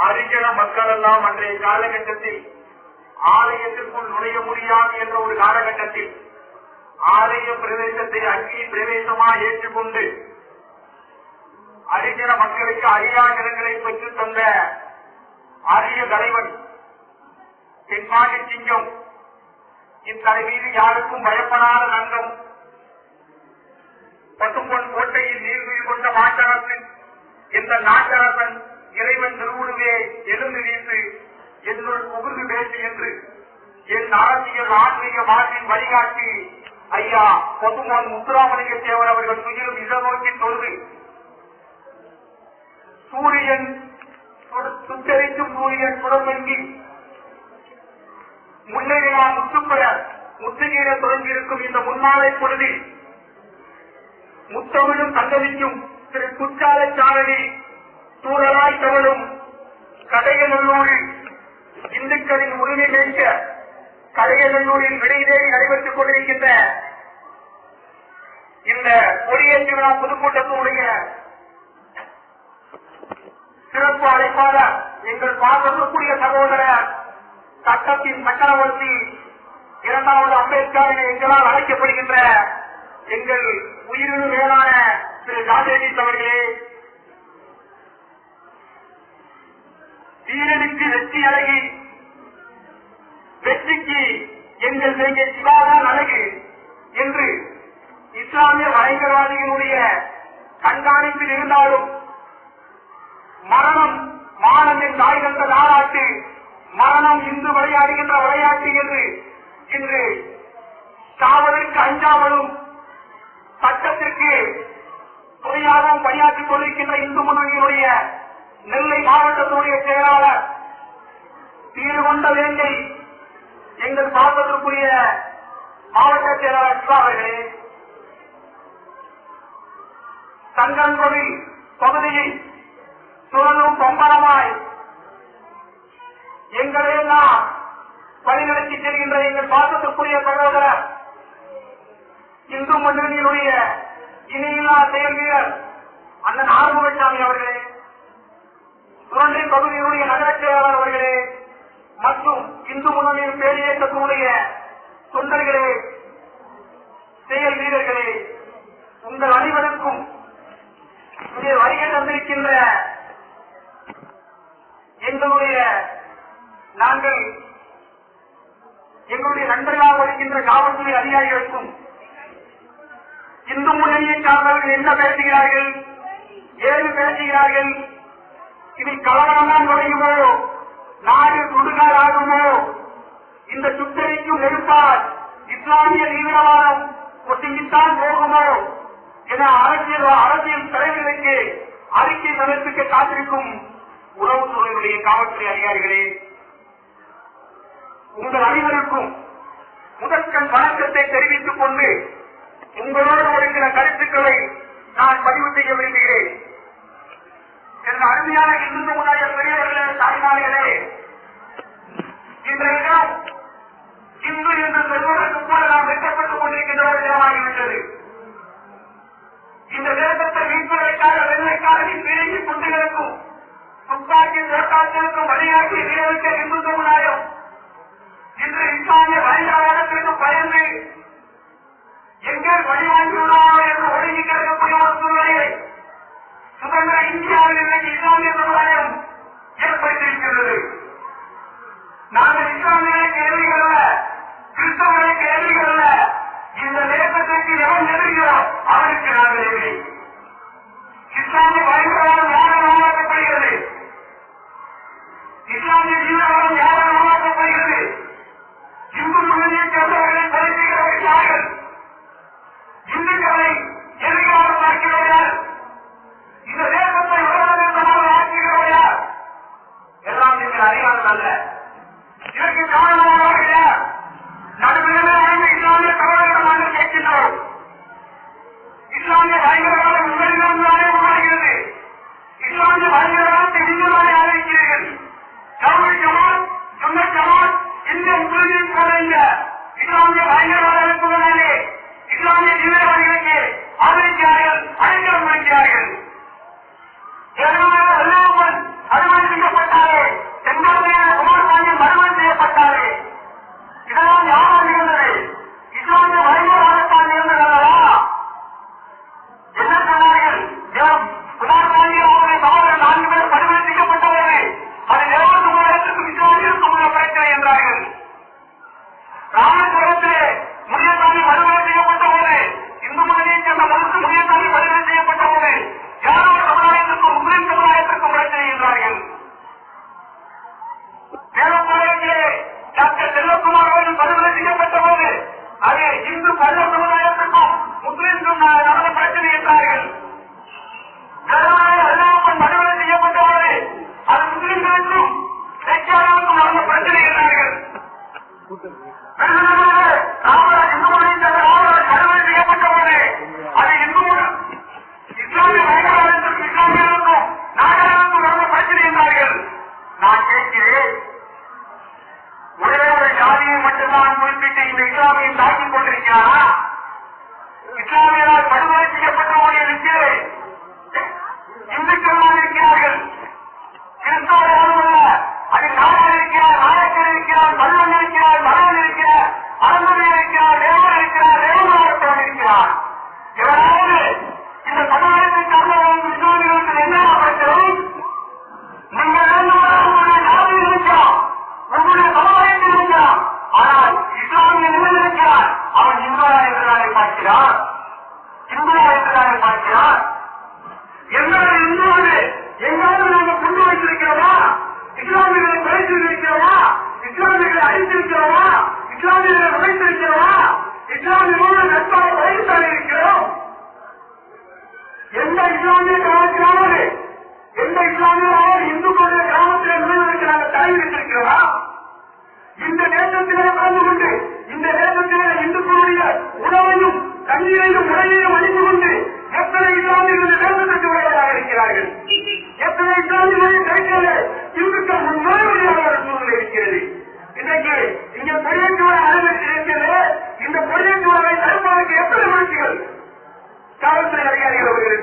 அறிஞர மக்கள் எல்லாம் அன்றைய காலகட்டத்தில் ஆலயத்திற்குள் நுழைய முடியாது என்ற ஒரு காலகட்டத்தில் ஆலய பிரவேசத்தை அக்னி பிரவேசமாக ஏற்றுக்கொண்டு அறிஞர மக்களுக்கு அரியா பெற்று தந்த அரிய தலைவன் தென்பாண்டி சிங்கம் இத்தலை மீது யாருக்கும் பயப்படாத நங்கம் பசும்பொன் கோட்டையில் நீர்வீழ் கொண்ட மாற்றரசன் இந்த நாட்டரசன் இறைவன் திருவுருவே எழுந்து வீசு என்னுள் புகுந்து பேசு என்று. என் அரசியல் ஆன்மீக வாழ்வின் வழிகாட்டி ஐயா பசுமன் முத்துராமலிங்க தேவர் அவர்கள் துயிலும் இசநோக்கி தொழுது. சூரியன் சுத்தரிக்கும் சூரியன் சுடமெங்கி முன்னேறினால் முத்துப்பெற முத்துகீர தொடங்கியிருக்கும் இந்த முன்னாளை பொழுதில் முத்தமிழும் சங்கதிக்கும் திரு குற்றால தூரலாய் தவழும் கடையநல்லூரில் இந்துக்களின் உரிமை மேற்க கடையநல்லூரில் விடையிலேயே நடைபெற்றுக் கொண்டிருக்கின்ற இந்த கொடியேற்று விழா பொதுக்கூட்டத்தினுடைய சிறப்பு அழைப்பாளர் எங்கள் பார்க்கக்கூடிய சகோதரர் சட்டத்தின் சக்கரவர்த்தி இரண்டாவது அம்பேத்கர் என எங்களால் அழைக்கப்படுகின்ற எங்கள் உயிரினு மேலான திரு ராஜேஜி அவர்களே வீரனுக்கு வெற்றி அழகி வெற்றிக்கு எங்கள் செய்ய சிவாதான் அழகு என்று இஸ்லாமிய பயங்கரவாதிகளுடைய கண்காணிப்பில் இருந்தாலும் மரணம் மானந்தின் தாய் கண்ட நாளாட்டு மரணம் இன்று விளையாடுகின்ற விளையாட்டு என்று இன்று சாவதற்கு அஞ்சாமலும் சட்டத்திற்கு துணையாகவும் பணியாற்றிக் கொண்டிருக்கின்ற இந்து முன்னணியினுடைய நெல்லை மாவட்டத்தினுடைய செயலாளர் தீர்கொண்ட வேண்டை எங்கள் பாசத்திற்குரிய மாவட்ட செயலாளர் அவர்களே தங்கன்கோவில் பகுதியில் சுழலும் பம்பரமாய் எங்களையெல்லாம் வழிநடத்தி செல்கின்ற எங்கள் பாசத்திற்குரிய சகோதரர் இந்து முன்னணியினுடைய இணையில்லா செயல் வீரர் அண்ணன் ஆறுமுகசாமி அவர்களே சுரண்டை பகுதியினுடைய நகர செயலாளர் அவர்களே மற்றும் இந்து முன்னணியின் பேரியக்கத்தினுடைய தொண்டர்களே செயல் வீரர்களே உங்கள் அனைவருக்கும் இங்கே வருகை தந்திருக்கின்ற எங்களுடைய நாங்கள் எங்களுடைய நண்பர்களாக இருக்கின்ற காவல்துறை அதிகாரிகளுக்கும் இந்து முன்னணியை சார்ந்தவர்கள் என்ன பேசுகிறார்கள் ஏது பேசுகிறார்கள் இதில் கலவரம் தான் நுழையுமோ நாடு சுடுகாடாகுமோ இந்த சுத்தரிக்கும் நெருப்பால் இஸ்லாமிய தீவிரவாதம் ஒட்டுமித்தான் போகுமோ? என அரசியல் அரசியல் தலைவர்களுக்கு அறிக்கை சமர்ப்பிக்க காத்திருக்கும் உறவுத்துறையுடைய காவல்துறை அதிகாரிகளே உங்கள் அனைவருக்கும் முதற்கண் வணக்கத்தை தெரிவித்துக் கொண்டு உங்களோடு ஒரு சில கருத்துக்களை நான் பதிவு செய்ய விரும்புகிறேன். எனது அருமையான இந்து முன்னாய பெரியவர்களே தாய்மார்களே இன்றைய இந்து என்று சொல்வதற்கு கூட நாம் வெட்டப்பட்டுக் கொண்டிருக்கின்ற ஒரு தினமாகிவிட்டது. இந்த தேசத்தை மீட்பதற்காக வெள்ளைக்காரனின் விலகி குண்டுகளுக்கும் துப்பாக்கி தோட்டாக்களுக்கும் வழியாக்கி வீரர்கள் இந்து சமுதாயம் இன்று இஸ்லாமிய Thank you.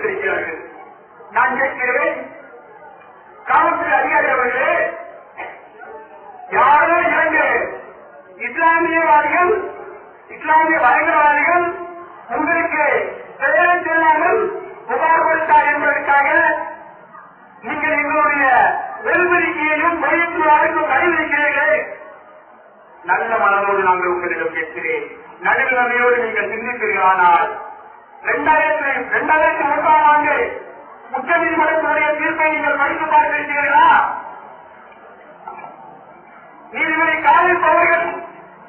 அதிகாரிகள் எடுத்திருக்கிறார்கள் நான் கேட்கிறேன் காவல்துறை அதிகாரி அவர்களே யாரோ இரண்டு இஸ்லாமியவாதிகள் இஸ்லாமிய பயங்கரவாதிகள் உங்களுக்கு பெயரை சொல்லாமல் புகார் கொடுத்தார் என்பதற்காக நீங்கள் எங்களுடைய வெல்வெறிக்கையையும் பயிற்சியாளருக்கும் கைவிரிக்கிறீர்களே நல்ல மனதோடு நாங்கள் உங்களிடம் கேட்கிறேன் நடுநிலைமையோடு நீங்கள் சிந்திக்கிறீர்களானால் இரண்டாயிரத்தி இரண்டாயிரத்தி மூன்றாம் ஆண்டு உச்ச நீதிமன்றத்தினுடைய தீர்ப்பை நீங்கள் படித்து பார்த்திருக்கிறீர்களா? நீதிபதி காவல் அவர்கள்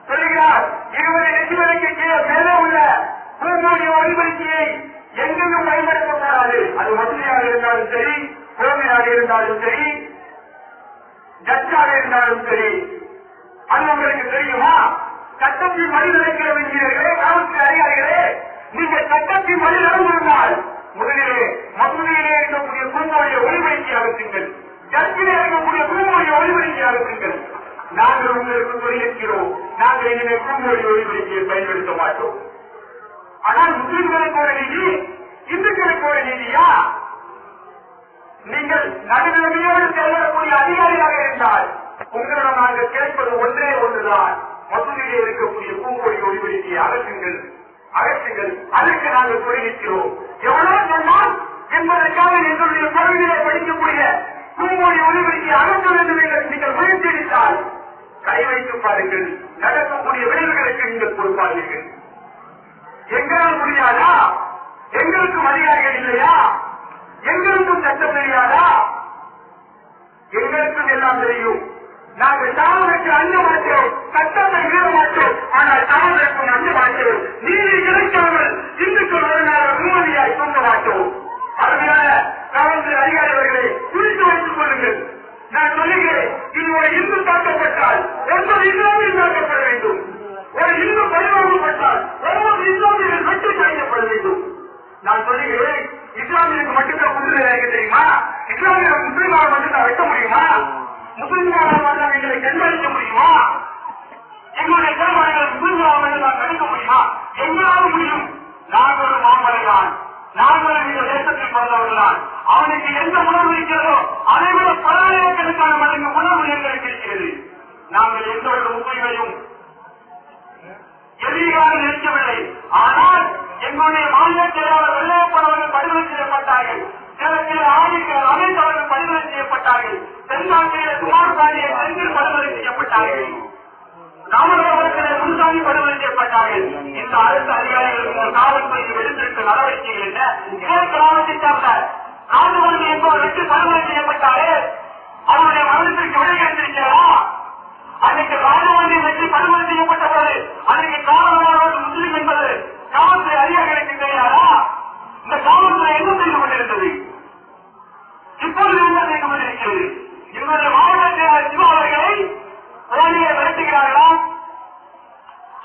சொல்கிறார் இருபது லட்சங்களுக்கு கீழே மேலே உள்ள பூமோடிய ஒளிபரிக்கையை எங்கெங்கும் பயன்படுத்தப்படாது அது மசூதியாக இருந்தாலும் சரி கோவிலாக இருந்தாலும் சரி ஜட்ஜாக இருந்தாலும் சரி. அது உங்களுக்கு தெரியுமா? சட்டத்தின் மனிதனுக்கு நடக்கிற என்கிறீர்களே காவல்துறை அதிகாரிகளே நீங்கள் சட்டத்தின் வழி நடந்திருந்தால் முதலிலே மதுரையிலே இருக்கக்கூடிய பூமோடிய ஒளிபரிக்கை அகற்றுங்கள் ஜட்ஜிலே இருக்கக்கூடிய பூமோடிய ஒளிபரிக்கை அகற்றுங்கள் நாங்கள் உங்களுக்கு சொல்லியிருக்கிறோம். நாங்கள் இனிமேல் பூமோடி ஒளிபரிக்கையை பயன்படுத்த மாட்டோம். ஆனால் முஸ்லிம்களுக்கு ஒரு நீதி இந்துக்களுக்கு ஒரு நீதியா? நீங்கள் நடுநிலைமையோடு செயல்படக்கூடிய அதிகாரியாக இருந்தால் உங்களிடம் நாங்கள் கேட்பது ஒன்றே ஒன்றுதான். மதுரையிலே இருக்கக்கூடிய பூங்கொழி ஒளிபரிக்கையை அகற்றுங்கள் அகற்றுங்கள் அதற்கு நாங்கள் சொல்லியிருக்கிறோம். எவ்வளவு சொன்னால் என்பதற்காக எங்களுடைய பகுதியிலே படிக்கக்கூடிய பூங்கொடி ஒளிபரிக்கையை அகற்ற வேண்டும் என்று நீங்கள் முயற்சியடித்தால் கை வைத்து பாருங்கள். நடக்கக்கூடிய விளைவுகளுக்கு நீங்கள் பொறுப்பாளீர்கள். எங்களால் முடியாதா? எங்களுக்கும் அதிகாரிகள் இல்லையா? எங்களுக்கும் சட்டம் தெரியாதா? எங்களுக்கும் எல்லாம் தெரியும். நாங்கள் தாமதற்கு அண்ண மாட்டோம் சட்டத்தை மீற மாட்டோம் ஆனால் தாமதற்கும் அண்ண மாட்டோம் நீதி கிடைக்காமல் இந்துக்கள் ஒரு நாள் நிம்மதியாய் தூங்க மாட்டோம் அருமையான காவல்துறை அதிகாரிகளே குறித்து வைத்துக் கொள்ளுங்கள். நான் சொல்லுகிறேன் இது ஒரு இந்து தாக்கப்பட்டால் ஒன்பது இஸ்லாமியில் தாக்கப்பட வேண்டும். ஒரு இந்து பரிமாறப்பட்டால் ஒவ்வொரு இஸ்லாமியர்கள் வெற்றி செய்யப்பட வேண்டும் நான் சொல்லுகிறேன் இஸ்லாமியருக்கு மட்டும்தான் முன்னிலை எனக்கு தெரியுமா இஸ்லாமியர் முஸ்லிமாக மட்டும்தான் வெட்ட முடியுமா முஸ்லிம்காக மட்டும் எங்களை கண்காணிக்க முடியுமா எங்களுடைய தலைமுறைகள் முஸ்லிம்காக மட்டும்தான் தடுக்க முடியுமா எங்களால் முடியும் நான் ஒரு மாமலைதான் நாங்களும் இந்த தேசத்தில் பிறந்தவர்கள்தான் அவனுக்கு எந்த உணர்வு இருக்கிறதோ அதை விட பலாயிரக்கணக்கான மடங்கு உணர்வு எங்களுக்கு இருக்கிறது நாங்கள் எந்த ஒரு முஸ்லிமையும் எதிரியாக நிற்கவில்லை ஆனால் எங்களுடைய மாநில செயலாளர் வெள்ளையப்படவர்கள் படுகொலை செய்யப்பட்டார்கள் சேலத்தில் ஆதிக்கிறார் அனைத்து அவர்கள் படுகொலை செய்யப்பட்டார்கள் தென்காசியில குமாரசாமியை செந்தில் படுகொலை செய்யப்பட்டார்கள் ராமநாதபுரத்திலே முன்சாமி படுகொலை செய்யப்பட்டார்கள் இந்த அரசு அதிகாரிகளுக்கும் காவல்துறையும் எடுத்திருக்க நடவடிக்கைகள் என்ன? இதே கிராமத்தை சார்ந்த ராஜவந்தி என்பவர் வெற்றி படுகொலை செய்யப்பட்டாரே? அவருடைய மரணத்திற்கு விடை கிடைத்திருக்கிறதா அன்னைக்கு ராஜவந்தி வெற்றி படுகொலை செய்யப்பட்ட போது அன்னைக்கு காரணமானவர் முஸ்லிம் என்பது காவல்துறை அதிகாரிகளுக்கு தெரியாதா? இந்த காவல்துறை என்ன செய்து கொண்டிருந்தது? இப்பொழுது என்ன செய்து கொண்டிருக்கிறது? எங்களுடைய மாவட்ட செயலாளர் சிவா அவர்களை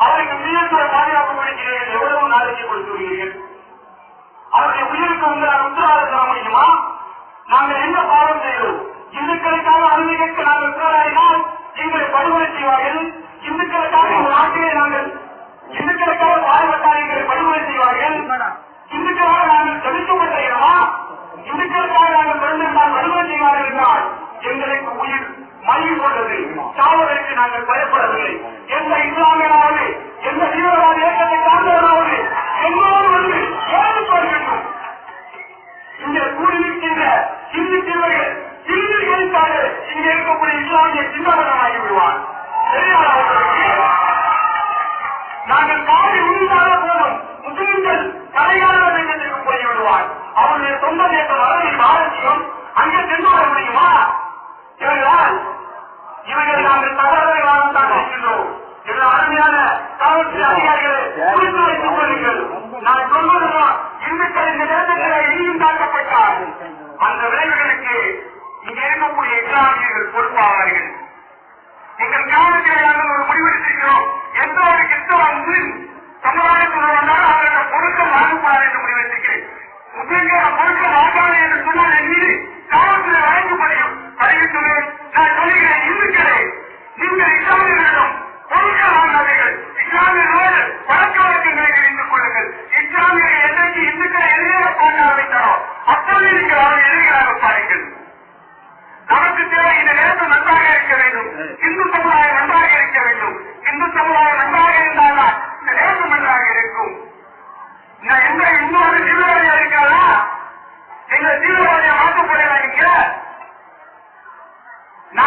அவருக்கு மீதத்துற பாதுகாப்பு கொடுக்கிறீர்கள் எவ்வளவு நாளைக்கு கொடுத்துள்ளீர்கள் அவருடைய உயிருக்கு உங்களால் உத்தரவாதம் தர முடியுமா? நாங்கள் என்ன பாவம் செய்தோம்? இந்துக்களுக்காக அருமைக்கு நாங்கள் உத்தரவாயினால் எங்களை படுகொலை செய்வார்கள். இந்துக்களுக்காக இந்த நாட்டிலே நாங்கள் இந்துக்களுக்காக பாதுகாத்தால் எங்களை படுகொலை செய்வார்கள். இந்துக்களாக நாங்கள் தடுக்கப்பட்ட இடமா இந்துக்களுக்காக நாங்கள் பிறந்திருந்தால் படுகொலை செய்வார்கள் என்றால் எங்களுக்கு உயிர் மல்வி கொண்டது சாவதற்கு நாங்கள் பயப்படவில்லை. எந்த இஸ்லாமியனாவது எந்த தீவிரவாத இயக்கத்தை சார்ந்தவனாவது எல்லோரும் வந்து ஏற்றுக்கொள்கின்றோம் இங்கே கூடியிருக்கின்ற இந்து தீவர்கள் இந்துகளுக்காக இங்கே இருக்கக்கூடிய இஸ்லாமிய சிந்தவனாகிவிடுவார் முஸ்லிம்கள் பொறுக்க என்று சொன்னால் என் மீது காவல்துறை வழங்கப்படையும் அறிவித்துள்ளேன். நான் சொல்லுகிறேன் இந்துக்களே நீங்கள் இஸ்லாமியர்களிடம் பொறுக்க வாங்காதீர்கள் இஸ்லாமியர்களோடு பழக்க வழக்கங்களை தெரிந்து கொள்ளுங்கள். இஸ்லாமியர்கள் என்றைக்கு இந்துக்களை எதிராக பார்க்க ஆரம்பித்தாரோ அப்போது நீங்கள் அவர்கள் எதிராக பாருங்கள். நமக்கு தேவை இந்த நேரத்தில் நன்றாக இருக்க வேண்டும். இந்து சமுதாயம் நன்றாக இருக்க வேண்டும். இந்து சமுதாயம் நன்றாக இருந்தால்தான் இந்த நேரம் நன்றாக இருக்கும். நான் எந்த இன்னொரு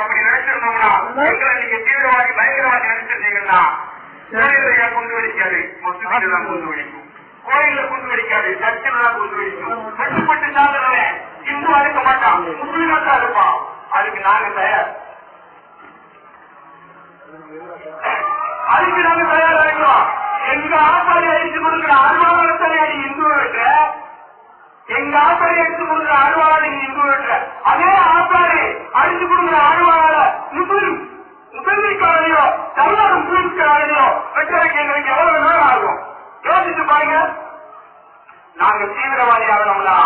அப்படி நினைச்சிருந்தோம்னா எங்களை நீங்க தீவிரவாதி பயங்கரவாதி நினைச்சிருந்தீங்கன்னா கோயில கொண்டு வெடிக்காது. மசூதியில தான் கொண்டு வெடிக்கும். கோயில்ல கொண்டு வெடிக்காது. சர்ச்சில் தான் கொண்டு வெடிக்கும். கட்டுப்பட்டு சாதனவன் இந்து இருக்க மாட்டான். முஸ்லீமா தான் இருப்பான் அதுக்கு நாங்க தயார். அதுக்கு நாங்க தயாரா இருக்கிறோம். எங்க ஆசாரி அழிச்சு கொடுக்குற அருவாளத்தை நீ இந்து இருக்கிற எங்க ஆசாரி அழிச்சு கொடுக்குற அருவாளை நீ இந்து அதே ஆசாரி அழிச்சு கொடுக்குற அருவாள முஸ்லிம் முஸ்லிம்காரனையோ தமிழ்நாடு முஸ்லிம்காரனையோ வெற்றதுக்கு எங்களுக்கு எவ்வளவு நேரம் ஆகும்? யோசிச்சு பாருங்க. நாங்க தீவிரவாதி ஆகணும்னா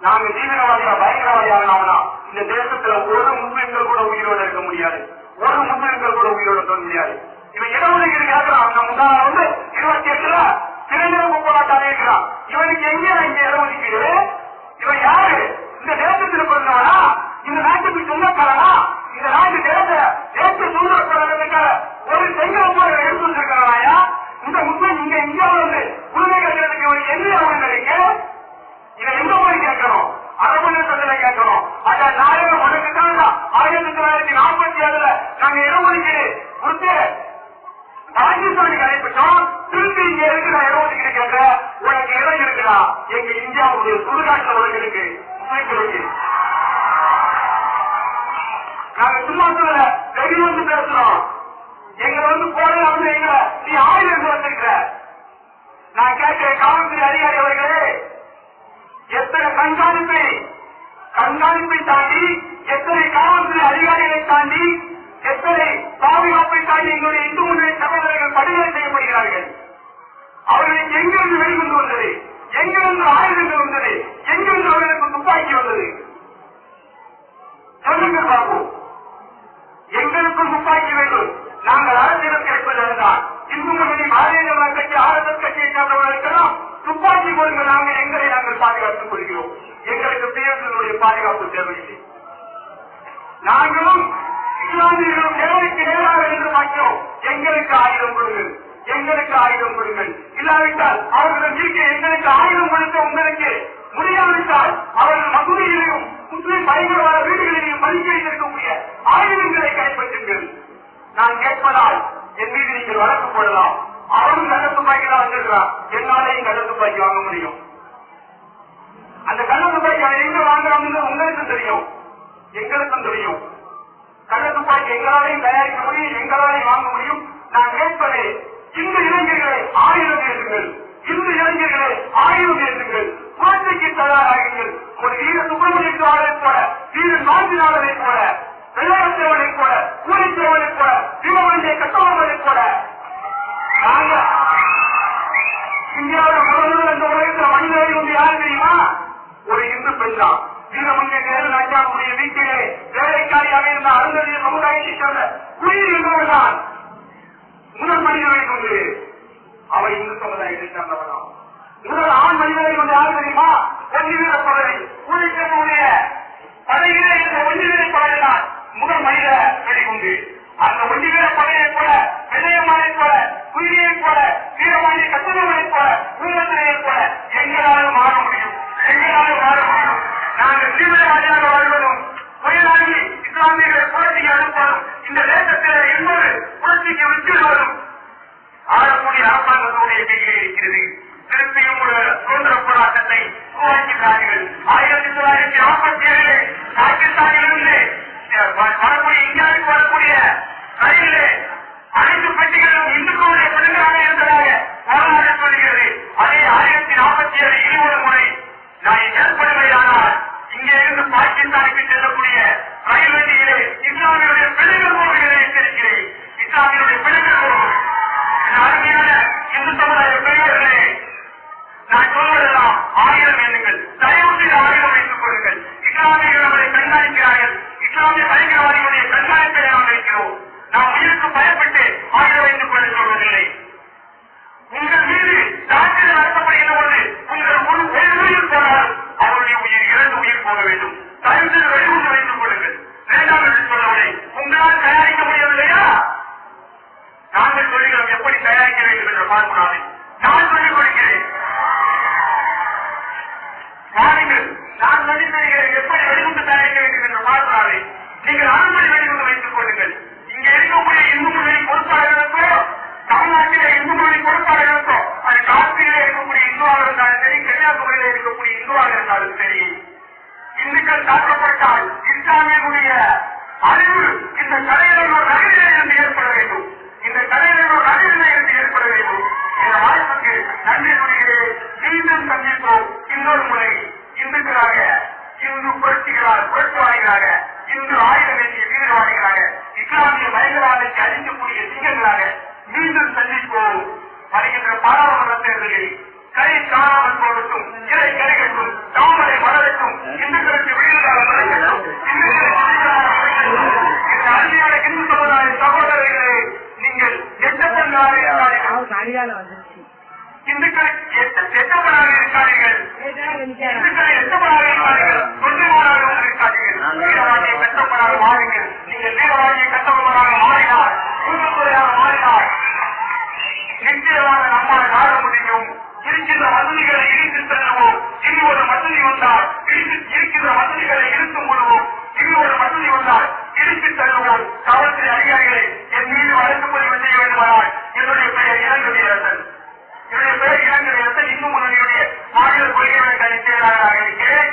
நாங்க தீவிரவாதியா பயங்கரவாதி ஆகணும்னா இந்த தேசத்துல ஒரு முஸ்லிம்கள் கூட உயிரோடு இருக்க முடியாது. ஒரு முஸ்லிம்கள் கூட உயிரோடு இருக்க முடியாது. இவன் இடஒதுக்கீடு கேட்கிறான். நம்ம வந்து இருபத்தி எட்டுல திரைநிலவு போராட்டம் இருக்கிறான் இவனுக்கு எங்க இங்க இடஒதுக்கீடு? இவன் யாரு? இந்த தேசத்தில் பிறந்தவனா இந்த நாட்டுக்கு சொந்தக்காரனா? இந்த நாட்டு தேச தேச சுதந்திரக்காரனுக்கு ஒரு செங்கல் போல எடுத்து வச்சிருக்கிறாயா இந்த முஸ்லிம் இங்க இந்தியாவில் வந்து உரிமை கட்டுறதுக்கு இவனுக்கு என்ன அவன் நினைக்க இதை எங்க போய் கேட்கணும்? அரபு கேட்கணும். அத நாயகம் உனக்கு தான். ஆயிரத்தி தொள்ளாயிரத்தி நாற்பத்தி ஏழுல நாங்க இடஒதுக்கீடு கொடுத்து பாகிஸ்தானுக்கு அனுப்பிட்டோம் திருப்பி இங்க இருக்கிற இருபத்தி கேட்க உனக்கு இடம் இருக்குதா? எங்க இந்தியாவுடைய சுடுகாட்டில் உனக்கு இருக்கு. முஸ்லிம்களுக்கு நாங்க சும்மா சொல்ல வெளி வந்து பேசுறோம். எங்க வந்து போற வந்து எங்க நீ ஆயுதம் வந்திருக்கிற நான் கேட்கிறேன் காவல்துறை அதிகாரி அவர்களே எத்தனை கண்காணிப்பை கண்காணிப்பை தாண்டி எத்தனை காவல்துறை அதிகாரிகளை தாண்டி எத்தனை பாதுகாப்பை எங்களுடைய இந்து முன்னணி சகோதரர்கள் படுகொலை செய்யப்படுகிறார்கள். அவர்களுக்கு எங்கிருந்து வெளிக்கொண்டு வந்தது? எங்கிருந்து ஆயுதங்கள் வந்தது? எங்கிருந்து அவர்களுக்கு துப்பாக்கி வந்தது சொல்லுங்கள் பார்ப்போம் எங்களுக்கும் துப்பாக்கி வேண்டும் நாங்கள் அரசியல் கேட்பதுதான் இந்து முன்னணி பாரதிய ஜனதா கட்சி ஆர்எஸ்எஸ் கட்சியை சேர்ந்தவர்களுக்கெல்லாம் துப்பாக்கி கொடுங்க நாங்கள் எங்களை நாங்கள் பாதுகாத்துக் கொள்கிறோம் எங்களுக்கு தேர்தலுடைய பாதுகாப்பு தேவையில்லை நாங்களும் இஸ்லாமியர்களும் நேருக்கு நேராக என்று பார்க்கிறோம் எங்களுக்கு ஆயுதம் கொடுங்கள் எங்களுக்கு ஆயுதம் கொடுங்கள் இல்லாவிட்டால் அவர்களை நீக்க எங்களுக்கு ஆயுதம் கொடுக்க உங்களுக்கு முடியாவிட்டால் அவர்கள் மசூதியிலையும் முஸ்லிம் பயங்கரவாத வீடுகளிலேயும் பதுக்கி வைத்திருக்கக்கூடிய ஆயுதங்களை கைப்பற்றுங்கள். நான் கேட்பதால் என் மீது நீங்கள் வழக்கு போடலாம். அவரும் கள்ள துப்பாக்கி தான் வந்திருக்கிறான் என்னாலையும் கள்ள துப்பாக்கி வாங்க முடியும். அந்த கள்ள துப்பாக்கி அவன் எங்க வாங்குறான்னு உங்களுக்கும் தெரியும். எங்களுக்கும் தெரியும். கள்ள துப்பாக்கி எங்களாலையும் தயாரிக்க முடியும் எங்களாலையும் வாங்க முடியும். நான் கேட்பதே இந்த இளைஞர்களே ஆயிரம் எழுதுங்கள் இந்த இளைஞர்களே ஆயிரம் எழுதுங்கள் குழந்தைக்கு தயாராகுங்கள். ஒரு வீர சுப்பிரமணிய ஆளை போல வீர நாஞ்சினாளரை போல வெள்ளையத்தேவனை போல கூலித்தேவனை போல வீரவண்டிய கட்டவர்களை போல. நாங்கள் இந்தியாவில் முதல்வர் அந்த உலகத்தில் மனித அறிவு யாரு தெரியுமா? ஒரு இந்து பெண் தான். வீரமணிய நேரு நாயக்காவுடைய வீட்டிலே வேலைக்காரியாக இருந்த அருந்ததிய சமுதாயத்தை சேர்ந்த உயிர் என்பவர்தான் முதல் மனிதனை கொண்டு அவர் இந்து சமுதாயத்தை சேர்ந்தவனாம் முதல் ஆண் மனிதனை கொண்டு யார் தெரியுமா? ஒன்று வீர பதவி உழைக்கக்கூடிய படையிலே என்ற ஒன்று வீர படையினால் முதல் மனித வெளிகொண்டு அந்த ஒன்று வீர படையை போல விஜயமானை போல குயிலியை போல வீரமானிய கட்டுமலை போல ஊழத்திரையை போல எங்களாலும் மாற முடியும். எங்களாலும் மாற முடியும். நாங்கள் தீவிரவாதியாக வாழ்வதும் புயலாகி இஸ்லாமியர்களை புரட்சிக்கு அனுப்பணும். இந்த தேசத்தில் இன்னொரு புரட்சிக்கு விட்டுவிடுவதும் ஆளக்கூடிய அரசாங்கத்துடைய டிகிரி நாம் உயிருக்கு பயப்பட்டு ஆயிரம் கொள்ள சொல்வதில்லை உங்கள் மீது தாக்குதல் நடத்தப்படுகிற போது உங்கள் ஒரு உயிர் போனால் அவருடைய உயிர் இரண்டு உயிர் போக வேண்டும். தயவு வெளியூர் வைத்துக் கொள்ளுங்கள். வேண்டாம் என்று சொல்லவில்லை உங்களால் தயாரிக்க முடியவில்லையா? நாங்கள் சொல்லுகிறோம் எப்படி தயாரிக்க வேண்டும் என்ற பார்க்கிறாரை நான் சொல்லிக் கொடுக்கிறேன் நான் சொல்லித் தருகிறேன் எப்படி வெடிகுண்டு தயாரிக்க வேண்டும் என்று பார்க்கிறாரே நீங்கள் அனுமதி வெடிகுண்டு வைத்துக் கொள்ளுங்கள் இங்க இருக்கக்கூடிய இந்து மொழி பொறுப்பாளர்களுக்கோ இந்து மொழி பொறுப்பாளர்களுக்கோ அது இருக்கக்கூடிய இந்துவாக இருந்தாலும் சரி கன்னியாகுமரியில இருக்கக்கூடிய இந்துவாக இருந்தாலும் சரி இந்துக்கள் தாக்கப்பட்டால் இஸ்லாமியனுடைய அறிவு இந்த கலையில் ஒரு இருந்து ஏற்பட வேண்டும் இந்த கலையில் ஒரு இருந்து ஏற்பட வேண்டும் இந்த வாய்ப்புக்கு நன்றி கூறுகிறேன் மீண்டும் சந்திப்போம் இன்னொரு முறை இந்துக்களாக இந்து புரட்சிகளால் புரட்சிவாதிகளாக இந்து ஆயுதம் ஏற்றிய வீரவாதிகளாக இஸ்லாமிய பயங்கரவாதத்தை அழிக்கக்கூடிய சிங்கங்களாக மீண்டும் சந்திப்போம் வருகின்ற பாராளுமன்ற தேர்தலில் கரை காணாமல் போகட்டும் இறை கரைகட்டும் தாமரை வளரட்டும் இந்துக்களுக்கு விடுதலாக மலரட்டும் இந்துக்களுக்கு விடுதலாக மலரட்டும். இந்த அருமையான இந்து சமுதாய சகோதரர்களே நீங்கள் எட்டப்பண்ணாக இருக்கார்கள் அவருக்கு அடியாளம் வந்துருச்சு இந்துக்களுக்கு எட்ட எட்டப்பண்ணாக இருக்கார்கள் கேட்டா நிக்காரா இந்துக்களை எட்டப்படாத இருக்கார்கள். தொண்டுமாறாக இருக்கார்கள் வீரவாதியை மாறினார் ஊழல்துறையாக மாறினார். நிச்சயமாக நம்மால் நாட முடியும். இருக்கின்ற வசதிகளை இடித்து செல்லுவோம் இனி ஒரு வசதி வந்தால் இருக்கின்ற வசதிகளை இழுத்து மூடுவோம் இனி ஒரு வசதி வந்தால் இடித்து தள்ளுவோம் காவல்துறை அதிகாரிகளை என் மீது வழக்கு பதிவு செய்ய வேண்டுமானால் என்னுடைய பெயர் இளங்கதி அரசன். என்னுடைய பெயர் இளங்கதி அரசன். இந்து முன்னணியுடைய மாநில கொள்கைகளை கணி செயலாளராக இருக்கிறேன்.